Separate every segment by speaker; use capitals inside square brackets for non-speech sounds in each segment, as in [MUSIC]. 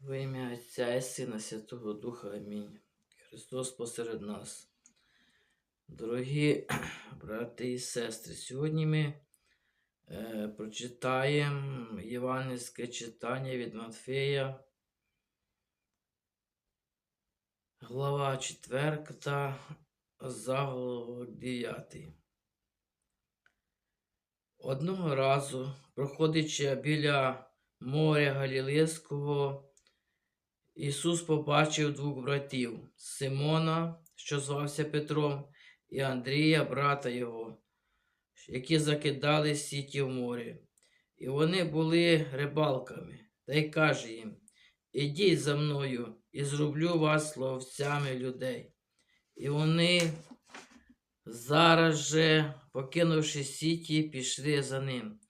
Speaker 1: Во ім'я Отця і Сина Святого Духа Амінь. Христос посеред нас. Дорогі [CLEARS THROAT] брати і сестри, сьогодні ми е, прочитаємо євангельське читання від Матфея, глава 4, заголовок 9. Одного разу, проходячи біля моря Галілейського, Ісус побачив двох братів Симона, що звався Петром, і Андрія, брата його, які закидали сіті в морі. І вони були рибалками, та й каже їм: Ідіть за мною і зроблю вас ловцями людей. І вони зараз же, покинувши сіті, пішли за ним.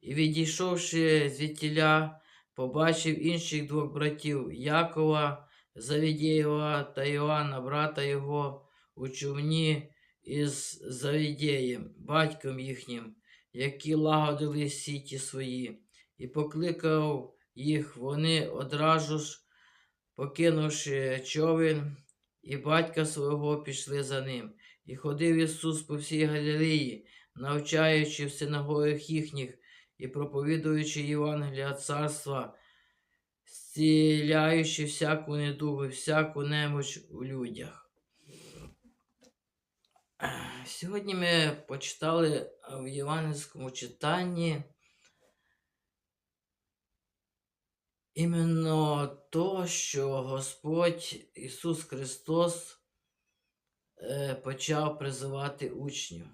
Speaker 1: І відійшовши звідтіля, побачив інших двох братів Якова, Завідєєва та Іоанна, брата його, у човні із Завідєєм, батьком їхнім, які лагодили сіті свої, і покликав їх вони одразу ж, покинувши човен, і батька свого пішли за ним. І ходив Ісус по всій Галілеї, навчаючи в синагогах їхніх і проповідуючи Євангелія царства, зціляючи всяку недугу, всяку немоч у людях. Сьогодні ми почитали в євангельському читанні іменно то, що Господь Ісус Христос е, почав призивати учнів.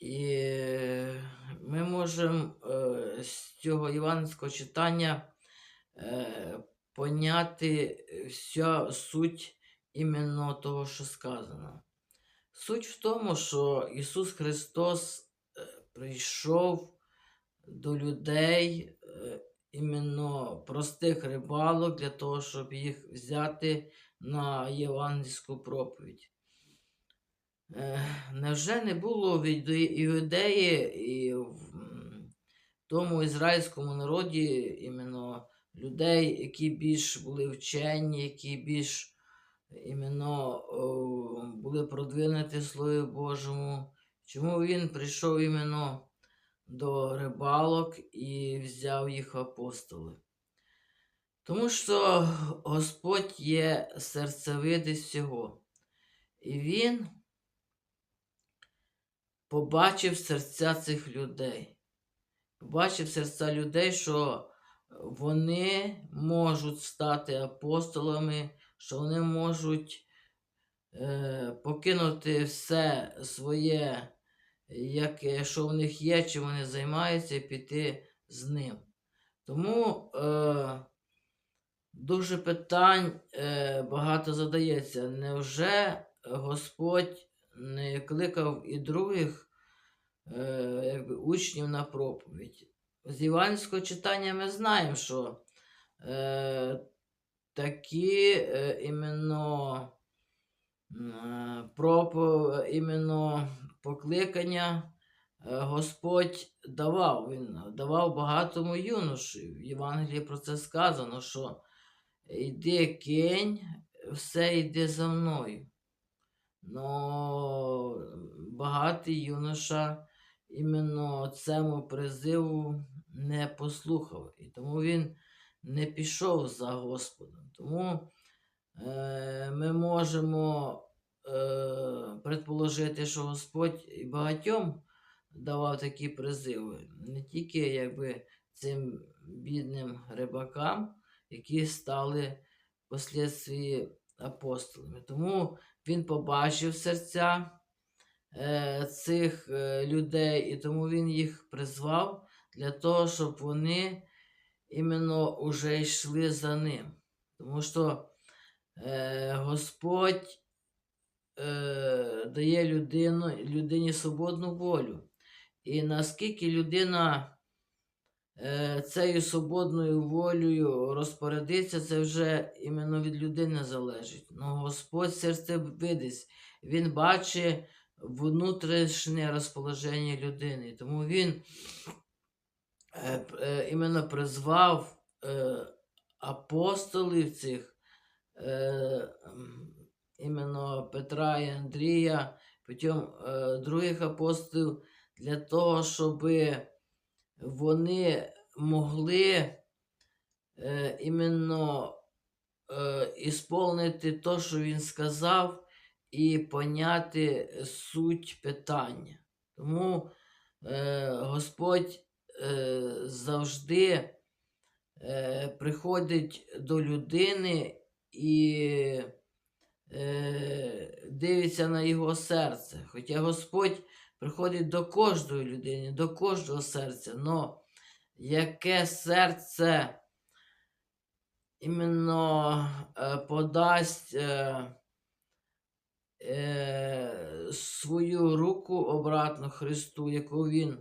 Speaker 1: І ми можемо е, з цього іванського читання е, поняти вся суть іменно того, що сказано. Суть в тому, що Ісус Христос е, прийшов до людей, іменно простих рибалок, для того, щоб їх взяти на євангельську проповідь. Е, Невже не було в Іуде- іудеї і в тому ізраїльському народі іменно людей, які більш були вчені, які більш іменно були продвинуті Слові Божому? Чому він прийшов іменно до рибалок і взяв їх апостоли? Тому що Господь є серцевидець всього. І Він побачив серця цих людей. Побачив серця людей, що вони можуть стати апостолами, що вони можуть е, покинути все своє, яке, що в них є, чим вони займаються, і піти з ним. Тому е, дуже питань е, багато задається. Невже Господь не кликав і других е, учнів на проповідь? З іванського читання ми знаємо, що е, такі е, іменно, е, пропо, іменно покликання е, Господь давав. Він давав багатому юноші. В Євангелії про це сказано, що йди кинь, все йде за мною. Но багатий юноша іменно цьому призиву не послухав, і тому він не пішов за Господом. Тому е, ми можемо е, предположити, що Господь і багатьом давав такі призиви, не тільки якби цим бідним рибакам, які стали впоследствии апостолами. Тому він побачив серця е, цих е, людей, і тому він їх призвав для того, щоб вони іменно уже йшли за ним. Тому що е, Господь дає людину, людині свободну волю. І наскільки людина цією свободною волею розпорядиться, це вже іменно від людини залежить. Ну, Господь серце видить, Він бачить внутрішнє розположення людини. Тому він е, е, іменно призвав е, апостолів цих, е, іменно Петра і Андрія, потім е, других апостолів, для того, щоб вони могли е, іменно е, ісполнити те, що він сказав, і поняти суть питання. Тому е, Господь е, завжди е, приходить до людини і е, дивиться на його серце. Хоча Господь приходить до кожної людини, до кожного серця, но яке серце іменно е, подасть е, е, свою руку обратно Христу, яку Він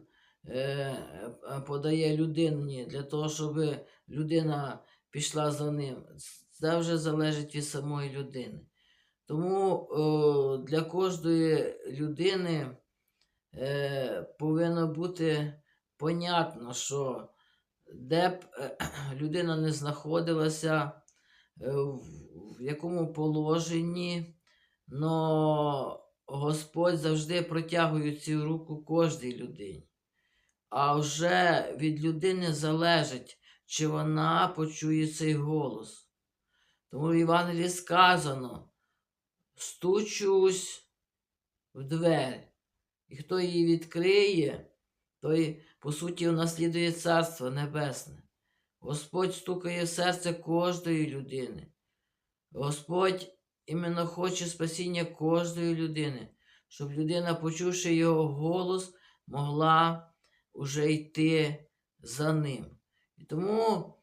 Speaker 1: подає людині, для того, щоб людина пішла за ним. Це вже залежить від самої людини. Тому для кожної людини е, повинно бути понятно, що де б е, [CLEARS THROAT] людина не знаходилася, е, в якому положенні, но Господь завжди протягує цю руку кожній людині. А вже від людини залежить, чи вона почує цей голос. Тому в Євангелії сказано: стучусь в двері, і хто її відкриє, той, по суті, унаслідує Царство Небесне. Господь стукає в серце кожної людини. Господь іменно хоче спасіння кожної людини, щоб людина, почувши його голос, могла уже йти за ним. І тому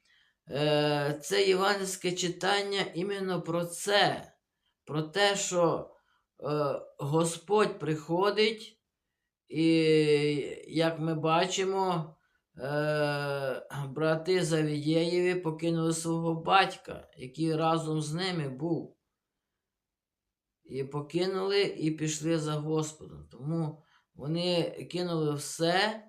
Speaker 1: е, це євангельське читання іменно про це, про те, що е, Господь приходить, і, як ми бачимо, е, брати Завієєві покинули свого батька, який разом з ними був. І покинули і пішли за Господом. Тому вони кинули все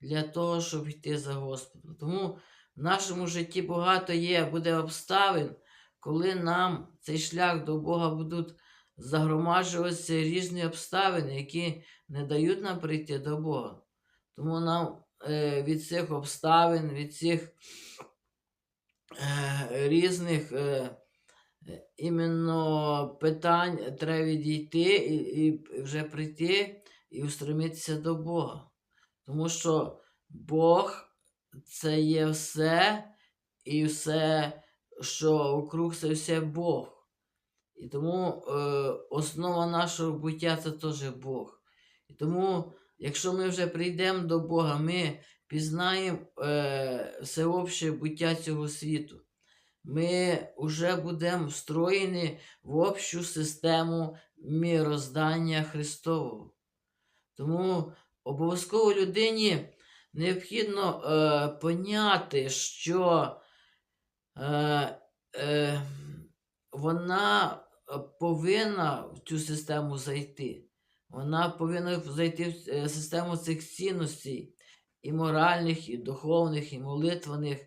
Speaker 1: для того, щоб йти за Господом. Тому в нашому житті багато є, буде обставин, коли нам цей шлях до Бога будуть загромаджуватися різні обставини, які не дають нам прийти до Бога. Тому нам е, від цих обставин, від цих е, різних е, іменно питань треба відійти і, і вже прийти і устремитися до Бога. Тому що Бог це є все, і все, що округ, це все Бог. І тому е, основа нашого буття це теж Бог. І тому, якщо ми вже прийдемо до Бога, ми пізнаємо е, всеобще буття цього світу. Ми вже будемо встроєні в общу систему міроздання Христового. Тому обов'язково людині необхідно е, поняти, що е, е, вона повинна в цю систему зайти. Вона повинна зайти в е, систему цих цінностей і моральних, і духовних, і молитвених,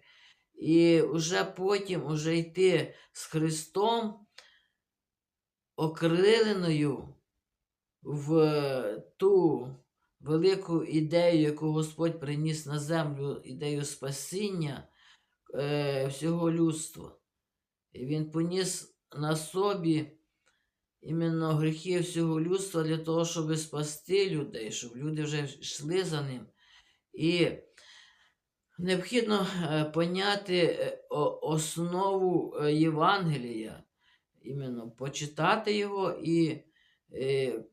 Speaker 1: і вже потім уже йти з Христом окриленою в ту велику ідею, яку Господь приніс на землю, ідею спасіння е, всього людства. І Він поніс на собі іменно гріхи всього людства для того, щоб спасти людей, щоб люди вже йшли за ним. І необхідно е, поняти е, основу е, Євангелія, іменно почитати його, і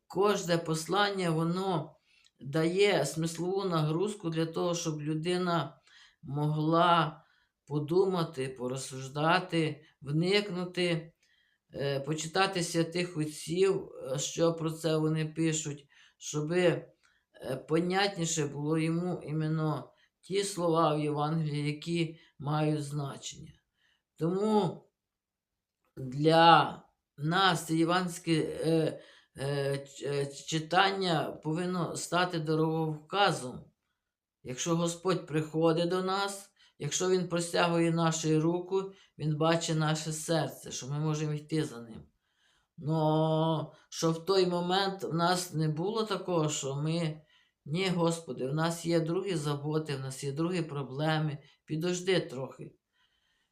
Speaker 1: кожне послання воно дає смислову нагрузку для того, щоб людина могла подумати, порозсуждати, вникнути, почитати святих отців, е, що про це вони пишуть, щоб понятніше було йому іменно ті слова в Євангелії, які мають значення. Тому для нас це євангельське е, е, е, читання повинно стати дороговказом. Якщо Господь приходить до нас, якщо Він простягує нашу руку, Він бачить наше серце, що ми можемо йти за ним. Но що в той момент в нас не було такого, що ми. Ні, Господи, в нас є другі заботи, в нас є другі проблеми. Підожди трохи.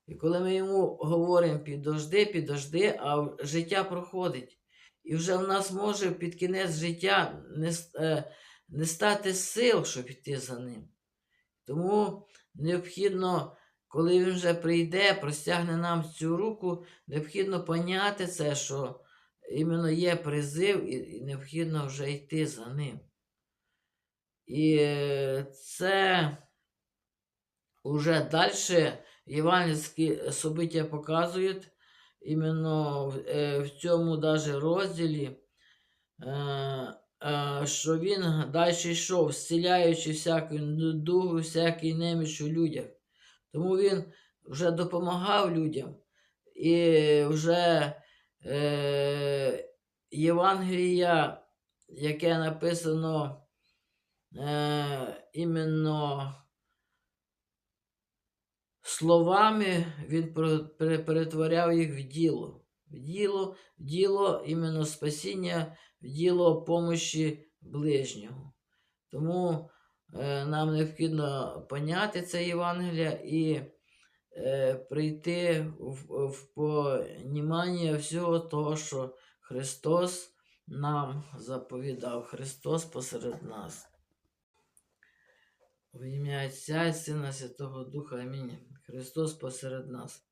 Speaker 1: І коли ми йому говоримо підожди, підожди, а життя проходить. І вже в нас може під кінець життя не, е, не стати сил, щоб йти за ним. Тому необхідно, коли він вже прийде, простягне нам цю руку, необхідно поняти це, що іменно є призив, і, необхідно вже йти за ним. І е, це уже далі євангельські собиття показують іменно в, е, цьому даже розділі, е, що він далі йшов, зціляючи всяку дугу, всякий неміч у людях. Тому він вже допомагав людям. І вже е, Євангелія, яке написано е, іменно словами, він перетворяв їх в діло. В діло, в діло іменно спасіння, діло помощі ближнього. Тому е, нам необхідно поняти це Євангелія і е, прийти в, в понімання всього того, що Христос нам заповідав, Христос посеред нас. В ім'я Отця і Сина Святого Духа Амінь. Христос посеред нас.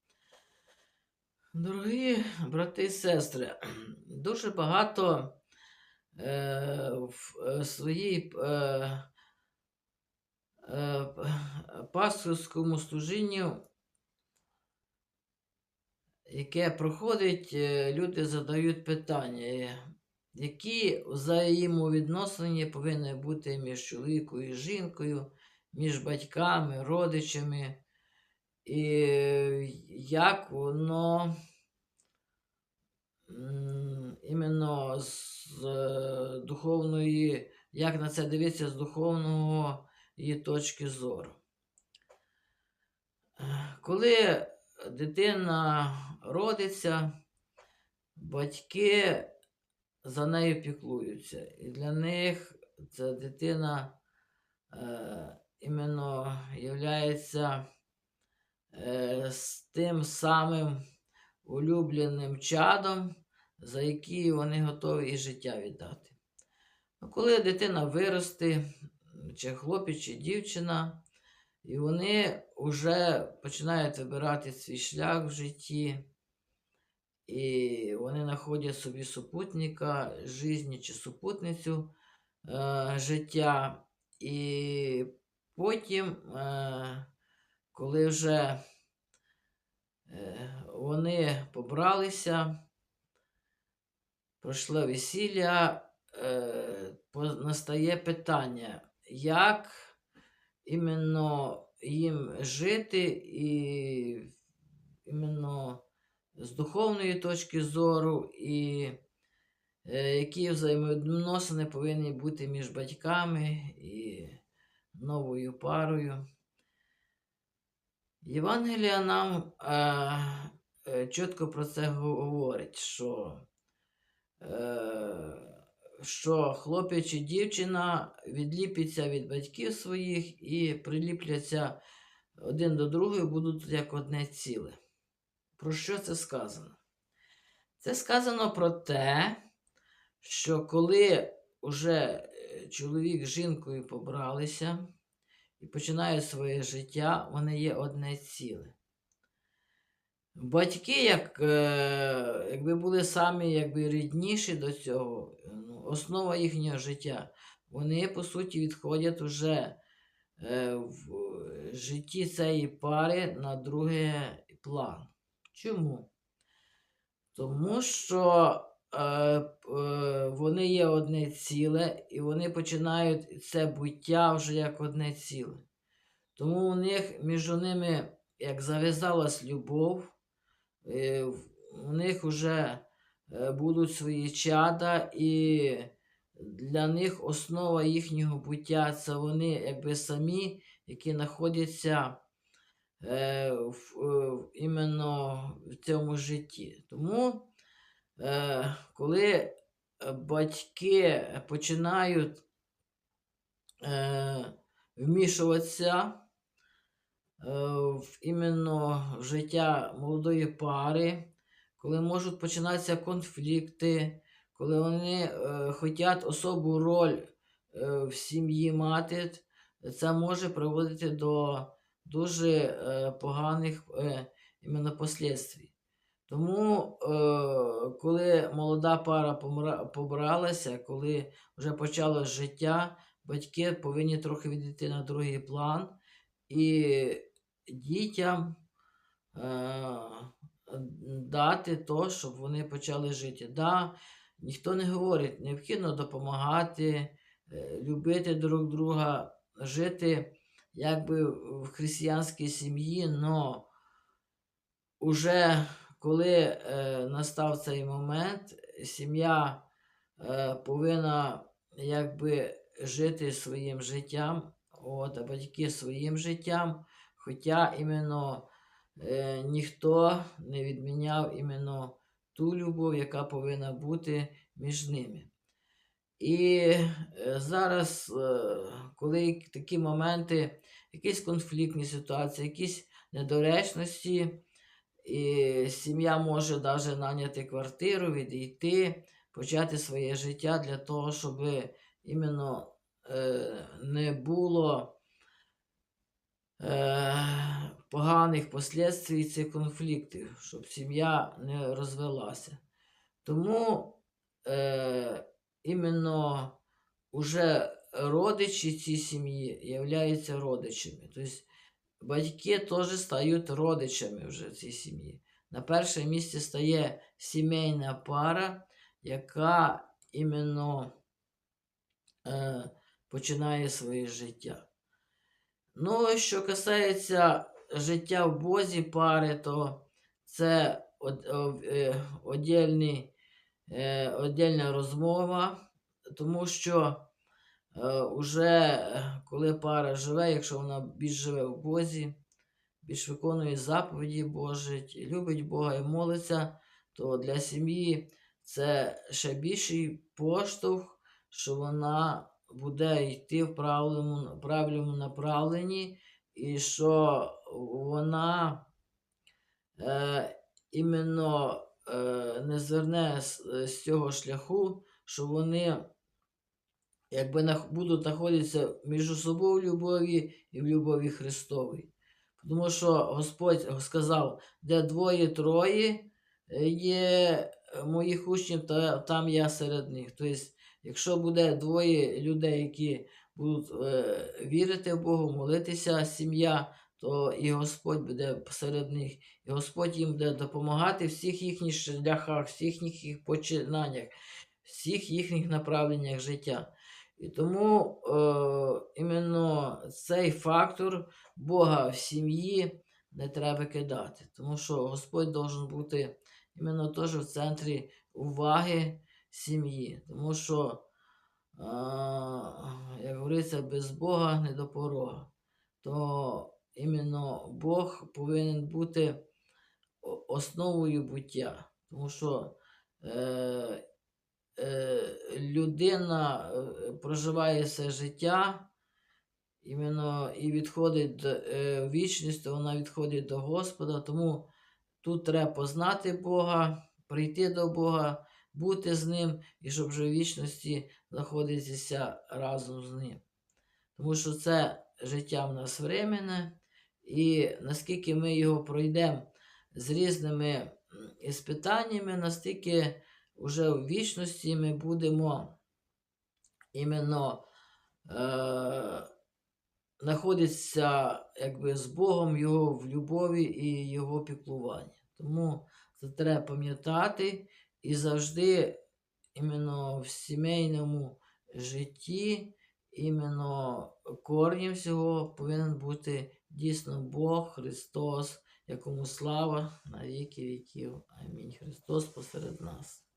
Speaker 1: Дорогі брати і сестри, дуже багато в е, своїй е, е, пасторському служінні, яке проходить, е, люди задають питання, е, які взаємовідносини повинні бути між чоловіком і жінкою, між батьками, родичами, і як воно іменно з е, духовної, як на це дивитися з духовного її точки зору. Е, Коли дитина родиться, батьки за нею піклуються. І для них ця дитина е, іменно являється е, тим самим улюбленим чадом, за який вони готові і життя віддати. Ну, коли дитина виросте, чи хлопець, чи дівчина, і вони вже починають вибирати свій шлях в житті, і вони знаходять собі супутника житті чи супутницю е, життя. І потім, е, коли вже е, вони побралися, пройшло весілля, е, настає питання, як іменно їм жити і іменно з духовної точки зору, і е, які взаємовідносини повинні бути між батьками і новою парою. Євангелія нам е, е, чітко про це говорить, що, що хлопець чи дівчина відліпляться від батьків своїх і приліпляться один до другого, будуть як одне ціле. Про що це сказано? Це сказано про те, що коли вже е, чоловік з жінкою побралися і починають своє життя, вони є одне ціле. Батьки, як, е, якби були самі якби, рідніші до цього, ну, основа їхнього життя, вони, по суті, відходять уже е, в житті цієї пари на другий план. Чому? Тому що е, е, вони є одне ціле, і вони починають це буття вже як одне ціле. Тому у них між ними, як зав'язалась любов, е, у них вже е, будуть свої чада, і для них основа їхнього буття це вони якби самі, які знаходяться е, в, е, іменно в цьому житті. Тому, е, коли е, батьки починають е, вмішуватися е, в іменно в життя молодої пари, коли можуть починатися конфлікти, коли вони е, хочуть особу роль е, в сім'ї мати, це може приводити до дуже е, поганих е, іменно послідствій. Тому, е, коли молода пара побралася, коли вже почалось життя, батьки повинні трохи відійти на другий план і дітям е, дати то, щоб вони почали жити. Да, ніхто не говорить, необхідно допомагати, е, любити друг друга, жити якби в християнській сім'ї, но уже коли е, настав цей момент, сім'я е, повинна якби жити своїм життям, от, а батьки своїм життям. Хоча іменно е, ніхто не відміняв іменно ту любов, яка повинна бути між ними. І е, зараз, е, коли такі моменти, якісь конфліктні ситуації, якісь недоречності, і сім'я може навіть наняти квартиру, відійти, почати своє життя для того, щоб іменно е, не було е, поганих послідствій цих конфліктів, щоб сім'я не розвелася. Тому е, іменно уже родичі цієї сім'ї являються родичами. Тобто батьки теж стають родичами вже цій сім'ї. На перше місце стає сімейна пара, яка іменно е, починає своє життя. Ну, що касається життя в Бозі пари, то це е, одільний, е, одільна розмова, тому що е, уже коли пара живе, якщо вона більш живе в Бозі, більш виконує заповіді Божі, любить Бога і молиться, то для сім'ї це ще більший поштовх, що вона буде йти в правильному, правильному направленні, і що вона е, іменно е, не зверне з, з цього шляху, що вони якби нах- будуть знаходитися між собою в любові і в любові Христовій. Тому що Господь сказав, де двоє-троє е, є моїх учнів, то там я серед них. Тобто, якщо буде двоє людей, які будуть е, вірити в Богу, молитися сім'я, то і Господь буде серед них. І Господь їм буде допомагати в всіх їхніх шляхах, всіх їхніх починаннях, всіх їхніх направленнях життя. І тому е, іменно цей фактор Бога в сім'ї не треба кидати. Тому що Господь должен бути іменно теж в центрі уваги сім'ї. Тому що, е, як говориться, без Бога не до порога. То іменно Бог повинен бути основою буття. Тому що е, е, людина проживає все життя, іменно і відходить до е, в вічність, то вона відходить до Господа. Тому тут треба познати Бога, прийти до Бога, бути з Ним, і щоб вже в вічності знаходитися разом з Ним. Тому що це життя в нас временне, і наскільки ми його пройдемо з різними іспитаннями, настільки вже в вічності ми будемо іменно е, знаходитися якби, з Богом Його в любові і Його піклуванні. Тому це треба пам'ятати і завжди іменно в сімейному житті, іменно корнем всього повинен бути дійсно Бог, Христос, якому слава на віки віків. Амінь. Христос посеред нас.